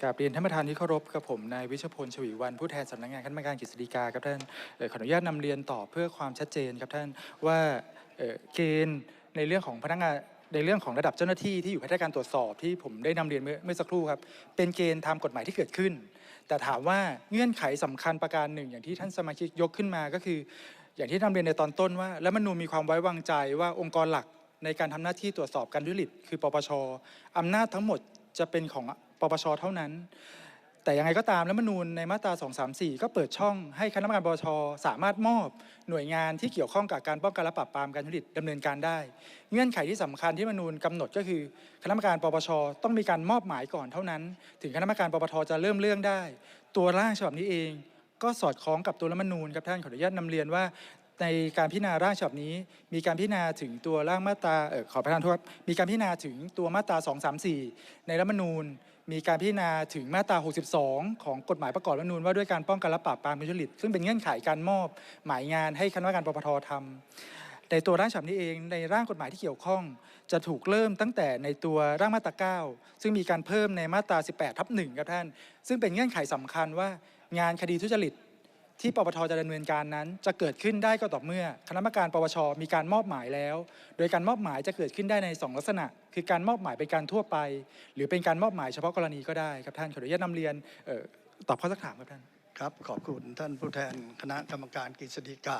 กราบเรียนท่านประธานที่เคารพกับผมนายวิชพลชวีวันผู้แทนสำนักงานคณะกรรมการกฤษฎีกาครับท่านออขออนุญาตนำเรียนต่อเพื่อความชัดเจนครับท่านว่าเออเกณฑ์ในเรื่องของพนักงานในเรื่องของระดับเจ้าหน้าที่ที่อยู่ภายใต้การตรวจสอบที่ผมได้นำเรียนเมื่อสักครู่ครับเป็นเกณฑ์ตามกฎหมายที่เกิดขึ้น แต่ถามว่าเงื่อนไขสำคัญประการหนึ่ง อย่างที่ท่านสมาชิกยกขึ้นมาก็คือ อย่างที่นำเรียนในตอนต้นว่าและมนูมีความไว้วางใจว่าองค์กรหลักในการทำหน้าที่ตรวจสอบการทุจริตคือปปชอำนาจทั้งหมดจะเป็นของ ปปชเท่านั้น แต่ยังไงก็ตามรัฐมนูญในมาตรา 234 ก็เปิดช่องให้คณะกรรมการปปชสามารถมอบหน่วยงานที่เกี่ยวข้องกับการป้องกันและปราบปรามการทุจริตดำเนินการได้ เงื่อนไขที่สำคัญที่รัฐมนูญกำหนดก็คือ คณะกรรมการปปชต้องมีการมอบหมายก่อนเท่านั้น ถึงคณะกรรมการปปชจะเริ่มเรื่องได้ ตัวร่างฉบับนี้เองก็สอดคล้องกับตัวรัฐมนูญครับท่านขออนุญาตนำเรียนว่า ในการพิจารณาร่างฉบับนี้ มีการพิจารณาถึงตัวร่างมาตราออขอประทานโทษครับมีการพิจารณาถึงตัวมาตรา 234 ในรัฐมนูญ มีการพิจารณาถึงมาตรา 62 ของกฎหมายประกอบรัฐมนูญว่าด้วยการป้องกันและปราบปรามทุจริตซึ่งเป็นเงื่อนไขการมอบหมายงานให้คณะกรรมการปปททำในตัวร่างฉบับนี้เองในร่างกฎหมายที่เกี่ยวข้อง จะถูกเริ่มตั้งแต่ในตัวร่างมาตรา 9 ซึ่งมีการเพิ่มในมาตรา 18 ทับ1ครับท่าน ซึ่งเป็นเงื่อนไขสำคัญว่างานคดีทุจริต ที่ปปทจะดำเนินการนั้น จะเกิดขึ้นได้ก็ต่อเมื่อ คณะกรรมการปปชมีการมอบหมายแล้ว โดยการมอบหมายจะเกิดขึ้นได้ใน 2 ลักษณะ คือการมอบหมายเป็นการทั่วไป หรือเป็นการมอบหมายเฉพาะกรณีก็ได้ครับท่านขออนุญาตนำเรียนออตอบข้อสักถามครับท่านครับขอบคุณท่านผู้แทนคณะกรรมการกฤษฎีกา